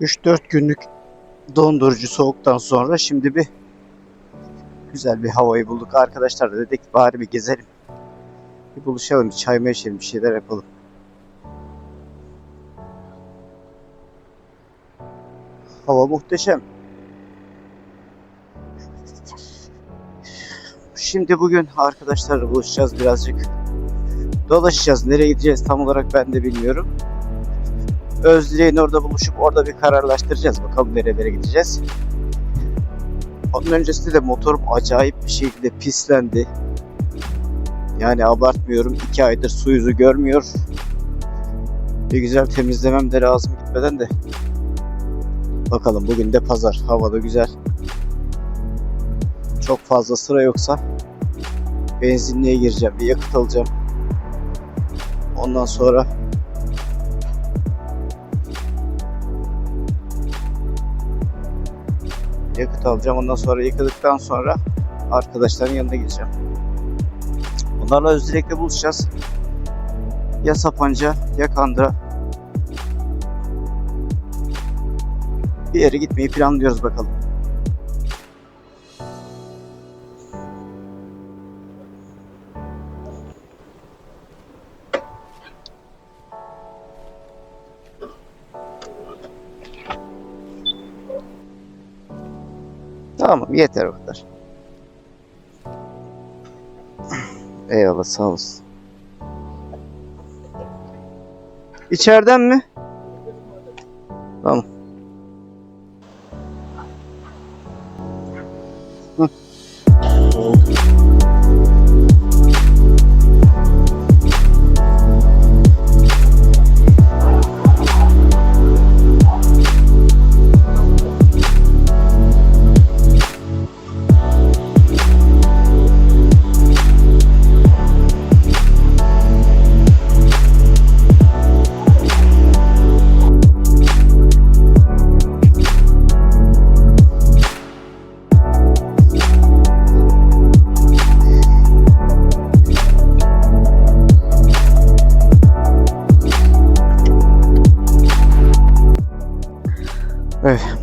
3-4 günlük dondurucu soğuktan sonra şimdi bir güzel bir havayı bulduk. Arkadaşlar da dedik bari bir gezelim. Bir buluşalım, bir çay mı içelim, bir şeyler yapalım. Hava muhteşem. Şimdi bugün arkadaşlarla buluşacağız birazcık. Dolaşacağız. Nereye gideceğiz tam olarak ben de bilmiyorum. Özdileğin orada buluşup orada bir kararlaştıracağız. Bakalım nerelere gideceğiz. Onun öncesinde de motorum acayip bir şekilde pislendi. Yani abartmıyorum. iki aydır su yüzü görmüyor. Bir güzel temizlemem de lazım gitmeden de. Bakalım bugün de pazar. Hava da güzel. Çok fazla sıra yoksa benzinliğe gireceğim. Bir yakıt alacağım. Ondan sonra yakıt alacağım. Ondan sonra yıkadıktan sonra arkadaşların yanına gideceğim. Onlarla Özdilek'te buluşacağız. Ya Sapanca ya Kandıra. Bir yere gitmeyi planlıyoruz bakalım. Tamam yeter o kadar. Eyvallah sağ olasın. İçeriden mi?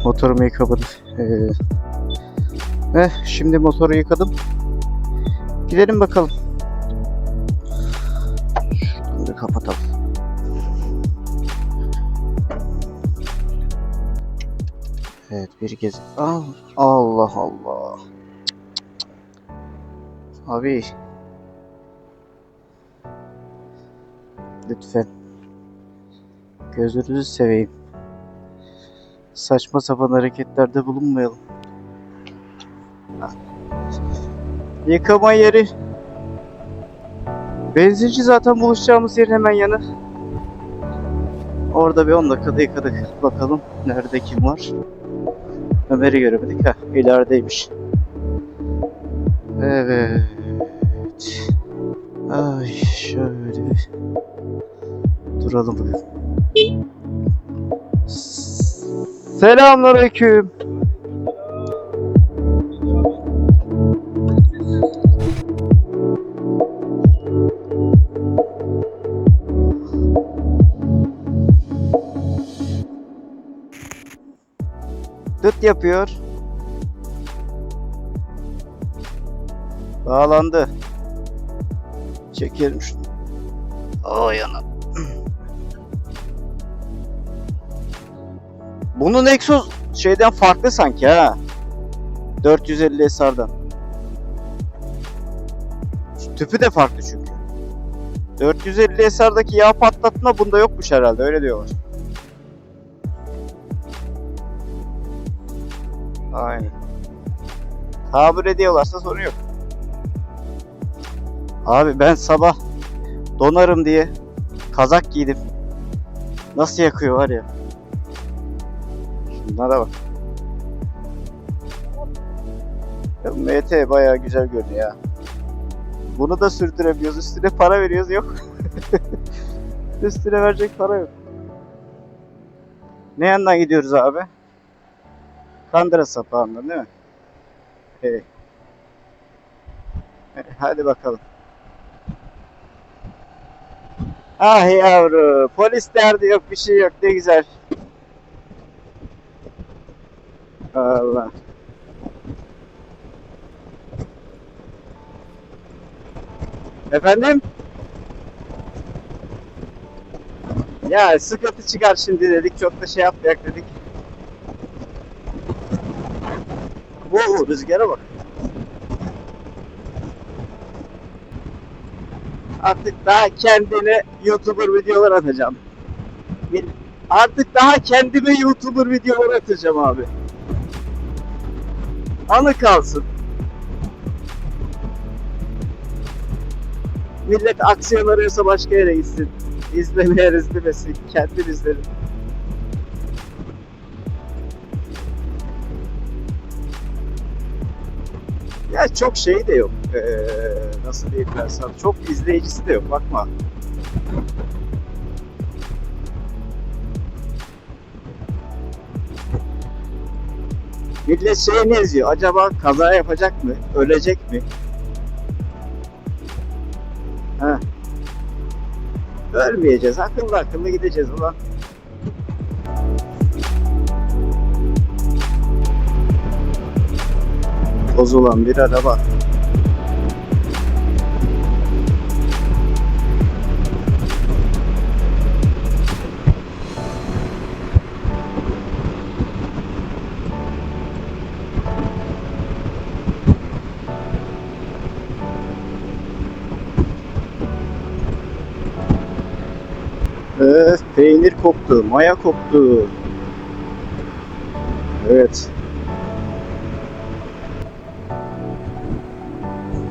Motorumu yıkamadım. Ee, eh, şimdi motoru yıkadım. Gidelim bakalım. Şunu da kapatalım. Evet, bir kez. Al, Allah Allah. Abi. Lütfen. Gözünüzü seveyim saçma sapan hareketlerde bulunmayalım. Yıkama yeri. Benzinci zaten buluşacağımız yerin hemen yanı. Orada bir 10 dakikada yıkadık. Bakalım nerede kim var. Ömer'i göremedik. Heh ilerideymiş. Evet. Ay şöyle bir duralım bakalım. Selamünaleyküm. Dıt yapıyor. Bağlandı. Çekelim şunu. Ay anam. Bunun egzoz şeyden farklı sanki ha. 450 SR'dan. Tüpü de farklı çünkü. 450 SR'daki yağ patlatma bunda yokmuş herhalde öyle diyorlar. Aynen. Tabir ediyorlarsa sorun yok. Abi ben sabah donarım diye kazak giydim. Nasıl yakıyor var ya. Şunlara bak. Ya MT bayağı güzel görünüyor ya. Bunu da sürdüremiyoruz. Üstüne para veriyoruz yok. Üstüne verecek para yok. Ne yandan gidiyoruz abi? Kandıra sapağından değil mi? Hey. Hadi bakalım. Ah yavru, polis derdi yok, bir şey yok, ne güzel. Allah. Efendim? Ya sıkıntı çıkar şimdi dedik. Çok da şey yapmayak dedik. Bu rüzgara bak. Artık daha kendine YouTuber videolar atacağım. Artık daha kendime YouTuber videolar atacağım abi. Anı kalsın. Millet aksiyon arıyorsa başka yere gitsin. İzlemeye izlemesin. Kendim izlerim. Ya çok şey de yok. Ee, nasıl diyeyim ben sana. Çok izleyicisi de yok. Bakma. Millet şey ne izliyor? Acaba kaza yapacak mı? Ölecek mi? Ha. Ölmeyeceğiz. Akıllı akıllı gideceğiz ulan. Bozulan bir araba. Peynir koktu, maya koktu. Evet.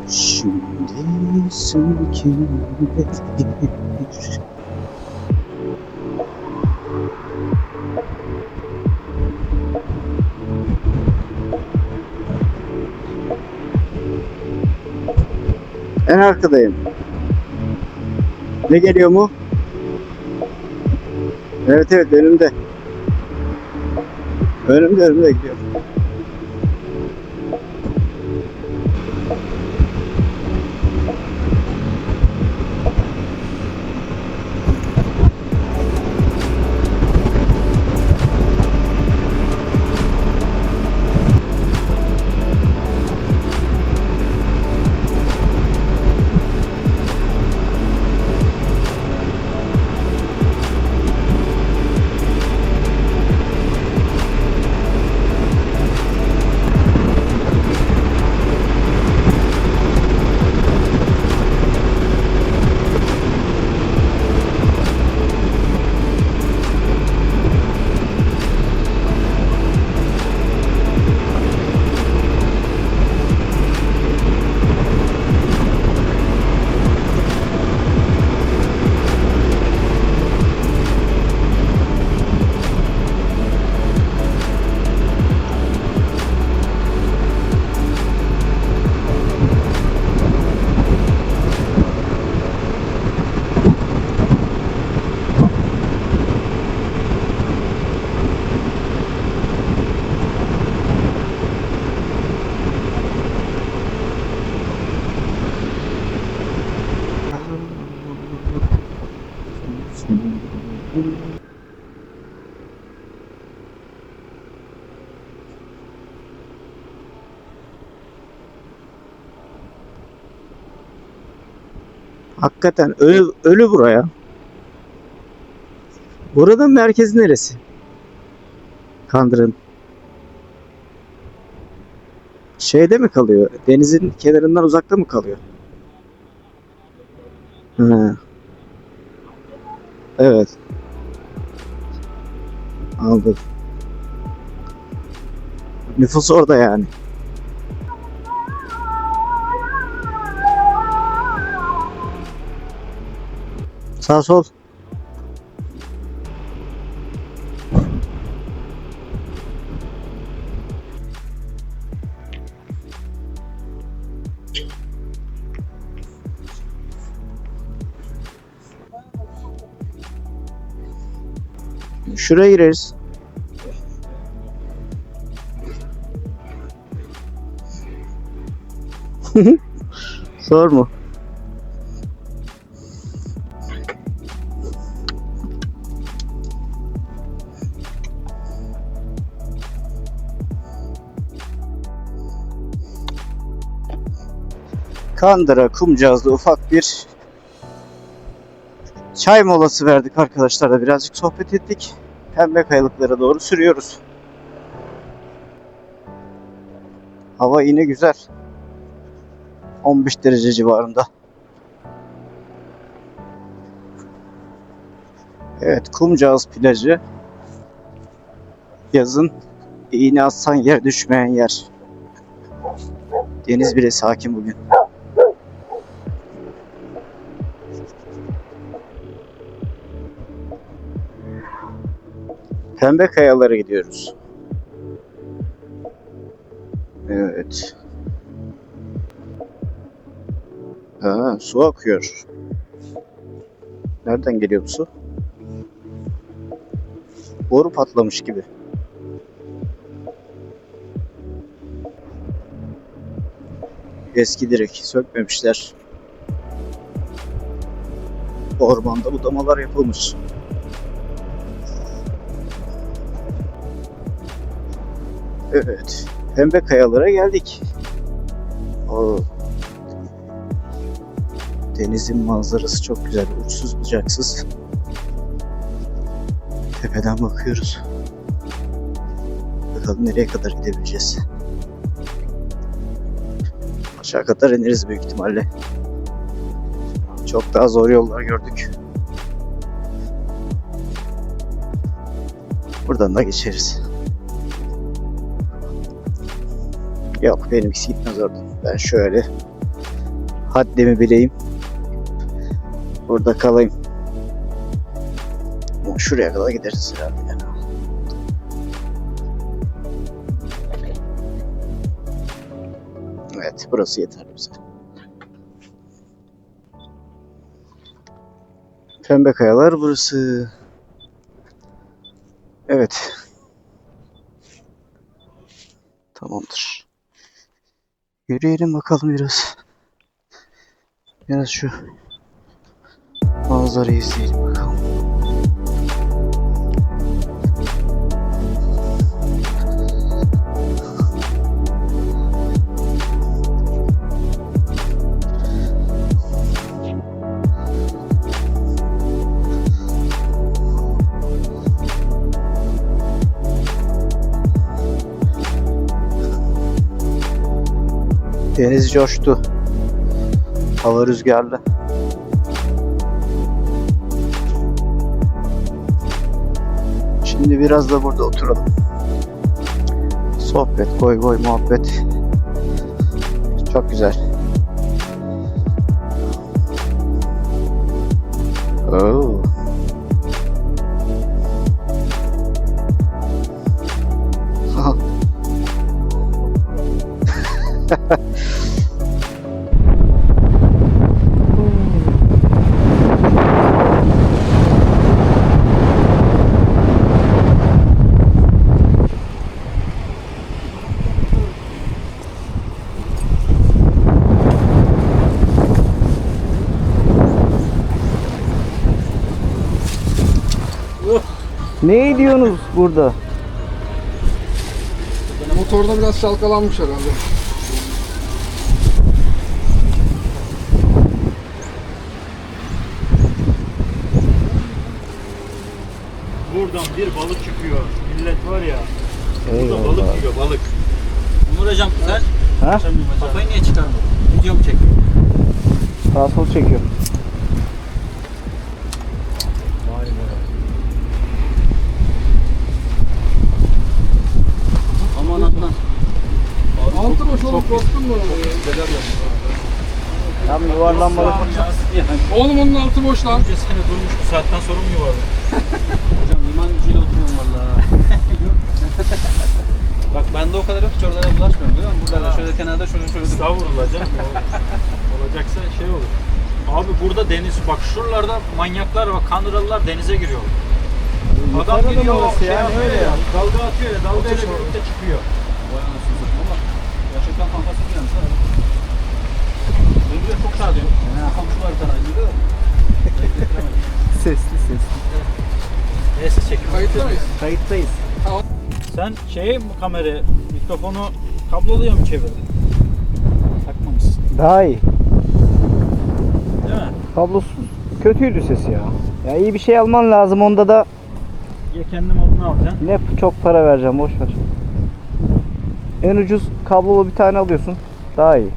Şimdi kimde En arkadayım. Ne geliyor mu? Evet evet önümde. Önümde önümde gidiyor. Hakikaten ölü, ölü buraya. Buranın merkezi neresi? Kandırın. Şeyde mi kalıyor? Denizin kenarından uzakta mı kalıyor? Ha. Evet. Aldım. Nüfus orada yani. Sağ sol. Şuraya gireriz. Sorma. Kandıra Kumcağız'da ufak bir çay molası verdik arkadaşlarla birazcık sohbet ettik. Pembe kayalıklara doğru sürüyoruz. Hava yine güzel. 15 derece civarında. Evet, Kumcağız plajı. Yazın iğne atsan yer düşmeyen yer. Deniz bile sakin bugün. Pembe kayalara gidiyoruz. Evet. Ha, su akıyor. Nereden geliyor bu su? Boru patlamış gibi. Eski direk sökmemişler. Ormanda budamalar yapılmış. Evet. Pembe kayalara geldik. O denizin manzarası çok güzel. Uçsuz bucaksız. Tepeden bakıyoruz. Bakalım nereye kadar gidebileceğiz. Aşağı kadar ineriz büyük ihtimalle. Çok daha zor yollar gördük. Buradan da geçeriz. Yok benimkisi gitmez oradan. Ben şöyle haddimi bileyim. Burada kalayım. Şuraya kadar gideriz herhalde. yani. Evet burası yeterli bize. Pembe kayalar burası. Evet. Tamamdır. Yürüyelim bakalım biraz. Biraz şu manzarayı izleyelim bakalım. Deniz coştu. Hava rüzgarlı. Şimdi biraz da burada oturalım. Sohbet, goy goy muhabbet. Çok güzel. Oo. Ne ediyorsunuz burada? Motorda biraz çalkalanmış herhalde. Buradan bir balık çıkıyor. Millet var ya. Burada Eyvallah. balık yiyor balık. Umur hocam sen Ha? kafayı niye çıkarmadın? Video mu çekiyor? Sağ sol çekiyor. Vay be. Aman Adnan. Altı boş olup bastın mı oraya? Tam yuvarlanmalı. Oğlum onun altı boş lan. Önce seni durmuş bu saatten sonra mı yuvarlı? Hocam liman gücüyle oturuyorum valla. Bak bende o kadar yok hiç oralara bulaşmıyorum biliyor musun? Burada da şöyle kenarda şöyle şöyle. Estağfurullah canım. Olacaksa şey olur. Abi burada deniz bak şuralarda manyaklar ve kandıralılar denize giriyor. Adam Yukarıda gidiyor burası şey yani, öyle ya. Dalga atıyor ya. Dalga ile birlikte çıkıyor. Vay anasını bir yansı. Benim de çok sağ diyor. Komşular da. Sesli sesli. Neyse çekim. Kayıtta mıyız? Kayıttayız. Sen şey kamerayı, mikrofonu kabloluya mı çevirdin? Takmamışsın. Daha iyi. Kablosuz kötüydü sesi ya. Ya iyi bir şey alman lazım onda da Ya kendi modunu alacaksın. ne çok para vereceğim boş ver. En ucuz kablolu bir tane alıyorsun. Daha iyi.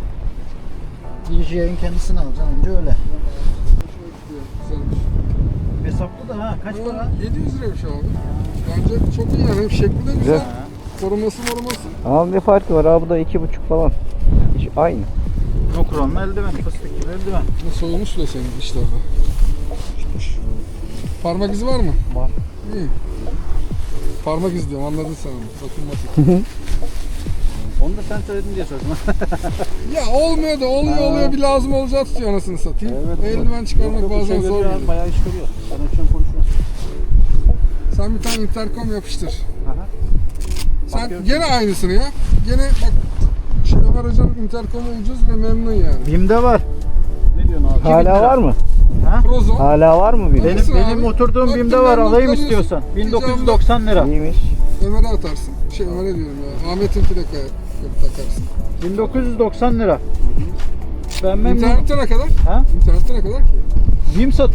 DJ'in kendisini alacaksın önce öyle. Güzelmiş. Hesaplı da ha kaç para? 700 liraymış abi. Bence çok iyi yani. Hem şekli de güzel. Güzel. Koruması moruması. Ama ne farkı var abi bu da iki buçuk falan. Hiç aynı. Nokronlu eldiven, fıstık gibi eldiven. Nasıl olmuş da senin işlerde? Çıkmış. Parmak izi var mı? Var. İyi. Parmak izi diyorum anladın sen onu. Dokunmatik. Sen söyledin diye sordum. ya olmuyor da oluyor oluyor bir lazım olacağı tutuyor anasını satayım. Evet. Eldiven çıkarmak Yok, bazen işe zor geliyor. Bayağı iş görüyor. Sen akşam konuşuyorsun. Sen bir tane intercom yapıştır. Aha. Sen Bakıyorum. gene aynısını yap. Gene bak şey Ömer Hoca'nın interkomu ucuz ve memnun yani. Bim'de var. Ne diyorsun abi? Hala var mı? Prozon. Hala var mı bir? Benim- Benim, Nasıl benim abi? oturduğum Bak, Bim'de var alayım istiyorsan. Bir 1990 lira. İyiymiş. Ömer'e atarsın. Şey Ömer'e diyorum ya. Ahmet'inki de kay- takarsın. 1990 lira. Ben memnunum. İnternette ne kadar? Ha? İnternette ne kadar ki? Bim sat.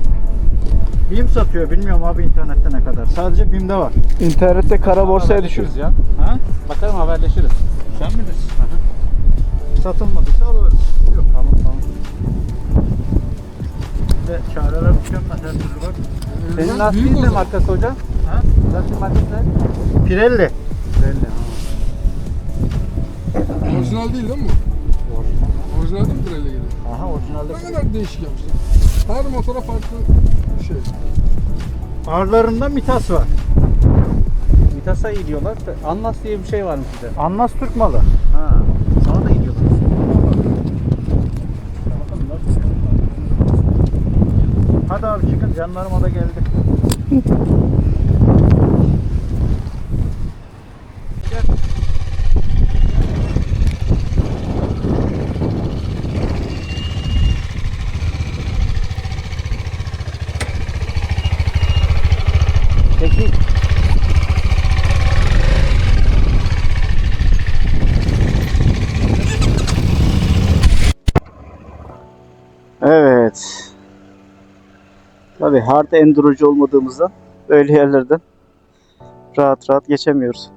Bim satıyor. Bilmiyorum abi internette ne kadar. Sadece Bim'de var. İnternette kara borsaya. Haberleşiriz ya. Ha? Bakalım haberleşiriz. Sen bilirsin. Satılmadıysa alırız. Yok. Tamam tamam. Bir de çareler mükemmel her türlü bak. Eldiven Senin lastiğin ne markası hocam? Ha? Lastik markası ne? Pirelli. Orijinal değil değil mi bu? Orijinal değil mi Pirelli geliyor? Aha orijinalde. Ne kadar değişik yapmışlar. Her motora farklı şey. Arlarında mitas var. Vitasa iyi diyorlar. da Anlas diye bir şey varmış bir de. Anlas Türk malı. Ha. Sana da iyi diyorlar. Hadi abi çıkın canlarıma da geldi. Peki Evet. Tabii hard endurocu olmadığımızdan öyle yerlerden rahat rahat geçemiyoruz.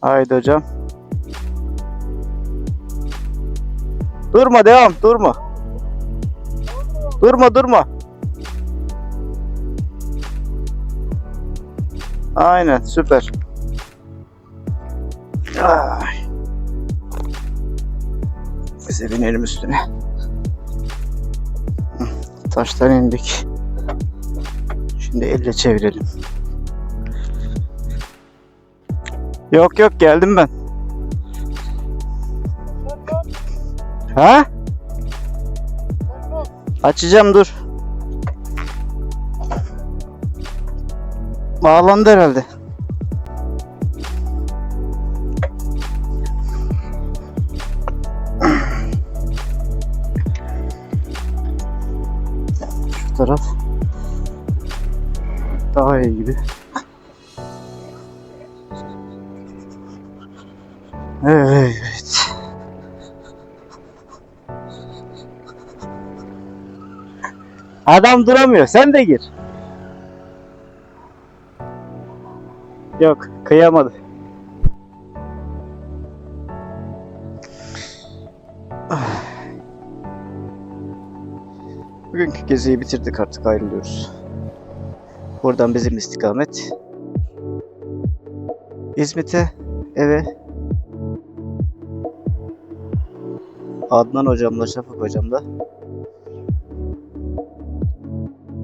Haydi hocam. Durma devam durma. Durma durma. Aynen süper. Ay. Biz binelim üstüne. Taştan indik. Şimdi elle çevirelim. Yok yok geldim ben. Ha? Açacağım dur. Bağlandı herhalde. Taraf daha iyi gibi. Evet. Adam duramıyor. Sen de gir. Yok, kıyamadı. Bugünkü geziyi bitirdik artık ayrılıyoruz. Buradan bizim istikamet. İzmit'e, eve. Adnan hocamla Şafak hocam da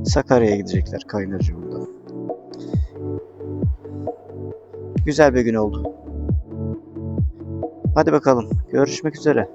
Sakarya'ya gidecekler Kaynarca. Güzel bir gün oldu. Hadi bakalım. Görüşmek üzere.